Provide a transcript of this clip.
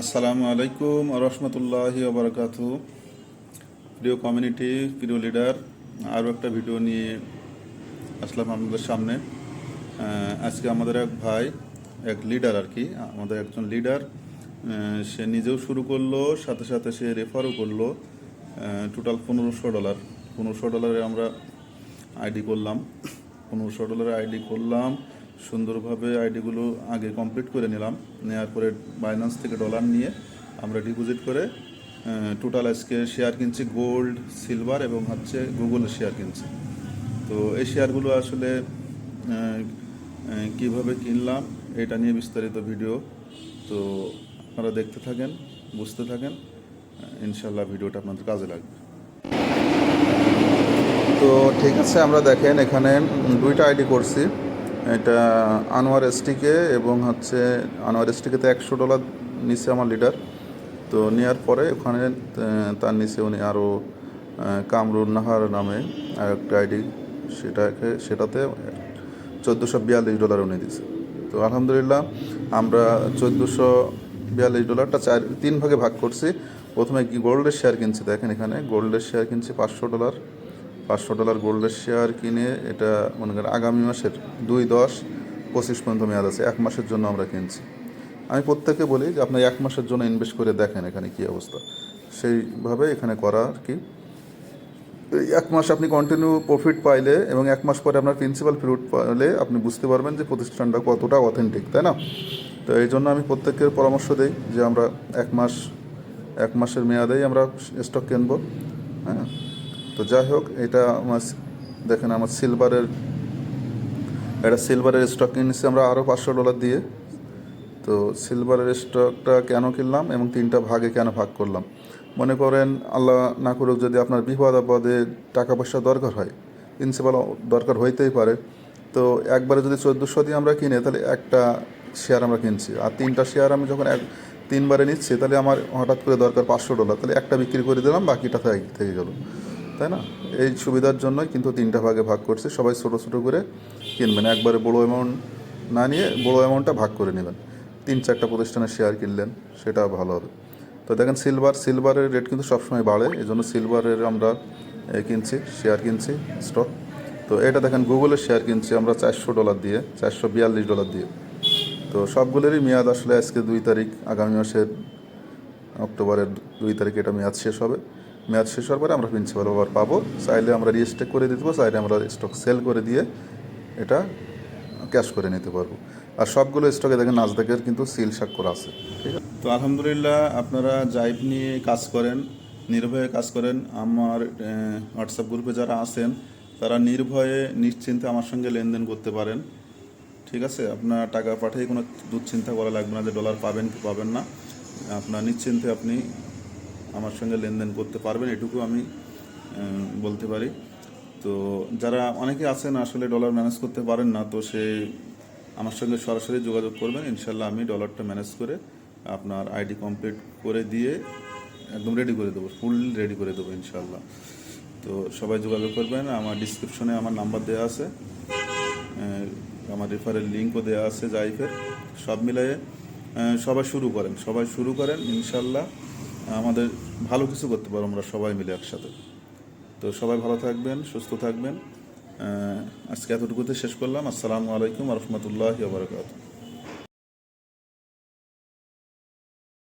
আসসালামু আলাইকুম রহমতুল্লাহি ওবরাকাতু প্রিয় কমিউনিটি প্রিয় লিডার আরও একটা ভিডিও নিয়ে আসলাম আপনাদের সামনে। আজকে আমাদের এক ভাই, এক লিডার আর কি, আমাদের একজন লিডার সে নিজেও শুরু করল, সাথে সাথে সে রেফারও করল টোটাল পনেরোশো ডলার পনেরোশো ডলারে আমরা আইডি করলাম। পনেরোশো ডলারের আইডি করলাম। সুন্দরভাবে আইডিগুলো আগে কমপ্লিট করে নিলাম। নেওয়ার পরে বাইন্যান্স থেকে ডলার নিয়ে আমরা ডিপোজিট করে টোটাল আজকে শেয়ার কিনছি গোল্ড সিলভার এবং হচ্ছে গুগলের শেয়ার কিনছি। তো এই শেয়ারগুলো আসলে কীভাবে কিনলাম এটা নিয়ে বিস্তারিত ভিডিও তো আপনারা দেখতে থাকেন, বুঝতে থাকেন ইনশাল্লাহ ভিডিওটা আপনাদের কাজে লাগবে। তো ঠিক আছে, আমরা দেখেন এখানে দুইটা আইডি করছি। এটা আনোয়ার এসটিকে এবং হচ্ছে আনোয়ার এসটিকে তো একশো ডলার নিচে আমার লিডার। তো নেওয়ার পরে ওখানে তার নিচে উনি আরও কামরুন নাহার নামে আর একটা আইডি, সেটাকে, সেটাতে চোদ্দোশো বিয়াল্লিশ ডলার উনি দিছে। তো আলহামদুলিল্লাহ আমরা চোদ্দোশো বিয়াল্লিশ ডলারটা চার, তিন ভাগে ভাগ করছি। প্রথমে গোল্ডের শেয়ার কিনছি দেখেন এখানে। গোল্ডের শেয়ার কিনছি পাঁচশো ডলার। পাঁচশো ডলার গোল্ডের শেয়ার কিনে এটা মনে করেন আগামী মাসের দুই দশ পঁচিশ পর্যন্ত মেয়াদ আছে, এক মাসের জন্য আমরা কিনছি। আমি প্রত্যেকে বলি যে আপনি এক মাসের জন্য ইনভেস্ট করে দেখেন এখানে কী অবস্থা। সেইভাবে এখানে করা আর কি। এক মাস আপনি কন্টিনিউ প্রফিট পাইলে এবং এক মাস পরে আপনার প্রিন্সিপাল ফেরত পাইলে আপনি বুঝতে পারবেন যে প্রতিষ্ঠানটা কতটা অথেন্টিক তাই না? তো এই জন্য আমি প্রত্যেকের পরামর্শ দিই যে আমরা এক মাস, এক মাসের মেয়াদেই আমরা স্টক কিনবো হ্যাঁ? তো যাই হোক, এটা আমার দেখেন আমার সিলভারের এটা সিলভারের স্টক কিনেছি আমরা আরও পাঁচশো ডলার দিয়ে। তো সিলভারের স্টকটা কেন কিনলাম এবং তিনটা ভাগে কেন ভাগ করলাম? মনে করেন আল্লাহ না করুক যদি আপনার বিপদ আপদে টাকা পয়সা দরকার হয় প্রিন্সিপাল দরকার হইতেই পারে। তো একবারে যদি চোদ্দোশো দিয়ে আমরা কিনে, তাহলে একটা শেয়ার আমরা কিনছি। আর তিনটা শেয়ার আমি যখন এক, তিনবারে নিচ্ছি, তাহলে আমার হঠাৎ করে দরকার পাঁচশো ডলার তাহলে একটা বিক্রি করে দিলাম, বাকিটা থেকে গেলো। তাই না? এই সুবিধার জন্যই কিন্তু তিনটা ভাগে ভাগ করছে। সবাই ছোটো ছোটো করে কিনবেন। একবারে বড়ো অ্যামাউন্ট না নিয়ে বড়ো অ্যামাউন্টটা ভাগ করে নেবেন। তিন চারটা প্রতিষ্ঠানের শেয়ার কিনলেন, সেটা ভালো হবে। তো দেখেন সিলভার সিলভারের রেট কিন্তু সবসময় বাড়ে। এই জন্য সিলভারের আমরা কিনছি শেয়ার কিনছি স্টক তো এটা দেখেন গুগলের শেয়ার কিনছি আমরা চারশো ডলার দিয়ে, চারশো বিয়াল্লিশ ডলার দিয়ে। তো সবগুলোরই মেয়াদ আসলে আজকে দুই তারিখ, আগামী মাসের অক্টোবরের দুই তারিখে এটা মেয়াদ শেষ হবে। মেয়াদ শেষ হওয়ার পরে আমরা প্রিন্সিপাল আবার পাবো। চাইলে আমরা রিস্টেক করে দিতে পারব, চাইলে আমরা স্টক সেল করে দিয়ে এটা ক্যাশ করে নিতে পারব। আর সবগুলো স্টকে দেখেন নাজদাকের কিন্তু সিল স্বাক্ষর আছে, ঠিক আছে? তো আলহামদুলিল্লাহ আপনারা জাইপ নিয়ে কাজ করেন, নির্ভয়ে কাজ করেন। আমার হোয়াটসঅ্যাপ গ্রুপে যারা আছেন, তারা নির্ভয়ে নিশ্চিন্তে আমার সঙ্গে লেনদেন করতে পারেন, ঠিক আছে? আপনার টাকা পাঠিয়ে কোনো দুশ্চিন্তা করা লাগবে না যে ডলার পাবেন কি পাবেন না। আপনার নিশ্চিন্তে আপনি আমার সঙ্গে লেনদেন করতে পারবেন, এটুকু আমি বলতে পারি। তো যারা অনেকে আছেন, আসলে ডলার ম্যানেজ করতে পারেন না, তো সে আমার সঙ্গে সরাসরি যোগাযোগ করবেন। ইনশাল্লাহ আমি ডলারটা ম্যানেজ করে আপনার আইডি কমপ্লিট করে দিয়ে একদম রেডি করে দেবো ফুল রেডি করে দেবো ইনশাল্লাহ তো সবাই যোগাযোগ করবেন, আমার ডিসক্রিপশনে আমার নাম্বার দেওয়া আছে আমার রেফারের লিঙ্কও দেওয়া আছে জাইফের সব মিলিয়ে সবাই শুরু করেন, সবাই শুরু করেন ইনশাল্লাহ আমাদের ভালো কিছু করতে পারো, আমরা সবাই মিলে একসাথে। তো সবাই ভালো থাকবেন, সুস্থ থাকবেন। আজকে এতটুকুতে শেষ করলাম। আসসালামু আলাইকুম রহমতুল্লাহ বারকাত